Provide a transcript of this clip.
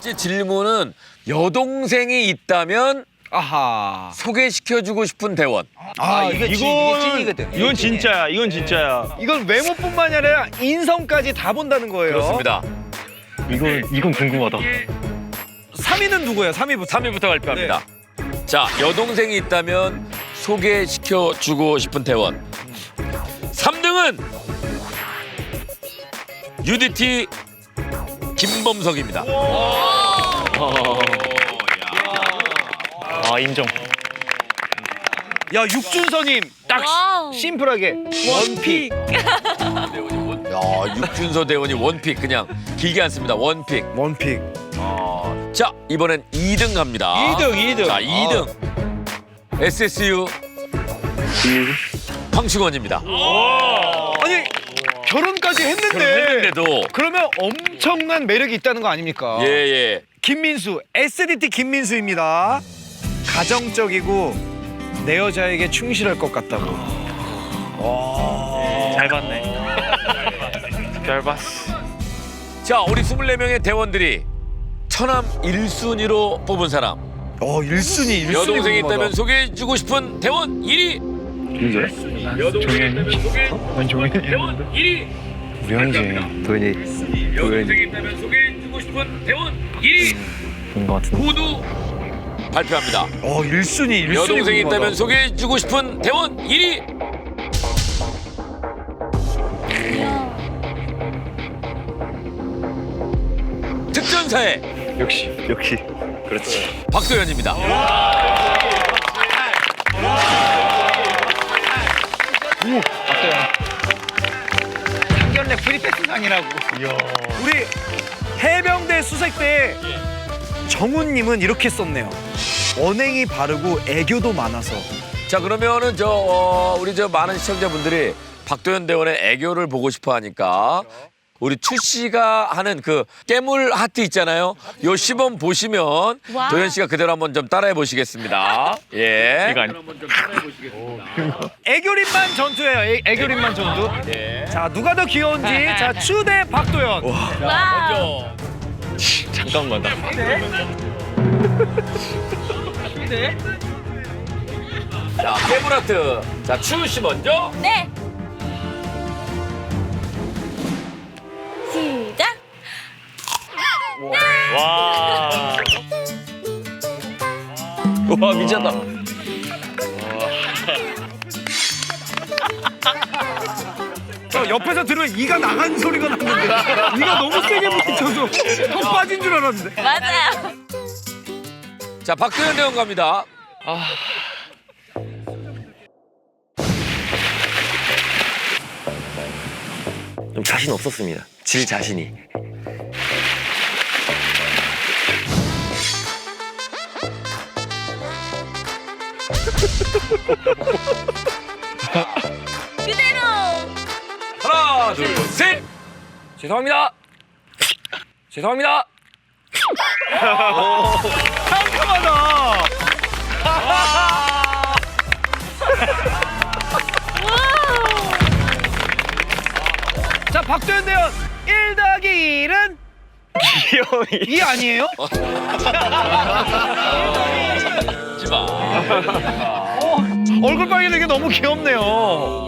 번째 질문은 여동생이 있다면 아하. 소개시켜주고 싶은 대원. 아, 이게 진, 이게 이건 찐이거든. 이건 진짜야. 이건 진짜야. 이건 외모뿐만이 아니라 인성까지 다 본다는 거예요. 그렇습니다. 이건 이건 궁금하다. 3위는 누구예요? 3위부터. 3위부터 발표합니다. 자, 여동생이 있다면 소개시켜주고 싶은 대원. 3등은 UDT 김범석입니다. 아 인정. 야, 육준서님 딱 와우. 심플하게 원픽. 야, 육준서 대원이 원픽 그냥 길게 안 씁니다. 원픽. 원픽. 자, 이번엔 2등 갑니다. 2등, 2등. 자, 2등. SSU 황충원입니다. 아니 결혼까지 했는데. 결혼했는데도 그러면 엄청난 매력이 있다는 거 아닙니까? 예, 예. 김민수, SDT 김민수입니다. 가정적이고 내 여자에게 충실할 것 같다고. 잘 봤네. 잘 봤어. 자, 우리 24명의 대원들이 천함 1순위로 뽑은 사람. 어, 1순위, 1순위. 여동생이 있다면 소개해주고 싶은 대원 1위. 종현이. 난 종현이. 대원 1위. 우리 형제 도현이 여동생이 있다면 소개해 주고 싶은 대원 1위. 본것 같은데. 모두 발표합니다. 어, 1순위, 1순위. 여동생이 있다면 소개해주고 싶은 대원 1위. 특전사의 역시 역시. 그렇지. 박도현입니다. 상견례 프리패스상이라고. 우리 해병대 수색대 정훈님은 이렇게 썼네요. 언행이 바르고 애교도 많아서. 자 그러면은 저 어, 우리 저 많은 시청자분들이 박도현 대원의 애교를 보고 싶어 하니까 우리 추 씨가 하는 그 깨물 하트 있잖아요. 요 시범 보시면 와. 도현 씨가 그대로 한번 좀 따라해 보시겠습니다. 예. 이거 아니. 애교림만 전투예요. 애, 애교림만 전투. 자 누가 더 귀여운지 자 추대 박도현. 와우. 잠깐만 나. 자 깨물 하트. 자 추 씨 먼저. 네. 와. 와 미쳤다. 저 옆에서 들으면 이가 나간 소리가 났는데 이가 너무 세게 부딪혀서 턱 빠진 줄 알았는데. 맞아요. 자 박도현 대원 갑니다. 좀 자신 없었습니다. 질 자신이. 그대로. 하나 둘 셋. 죄송합니다. 죄송합니다. 상큼하다. 자 박도현 대원 1 더하기 1은 귀여이. 2 아니에요? 하지 마. 얼굴 빨개는 게 너무 귀엽네요.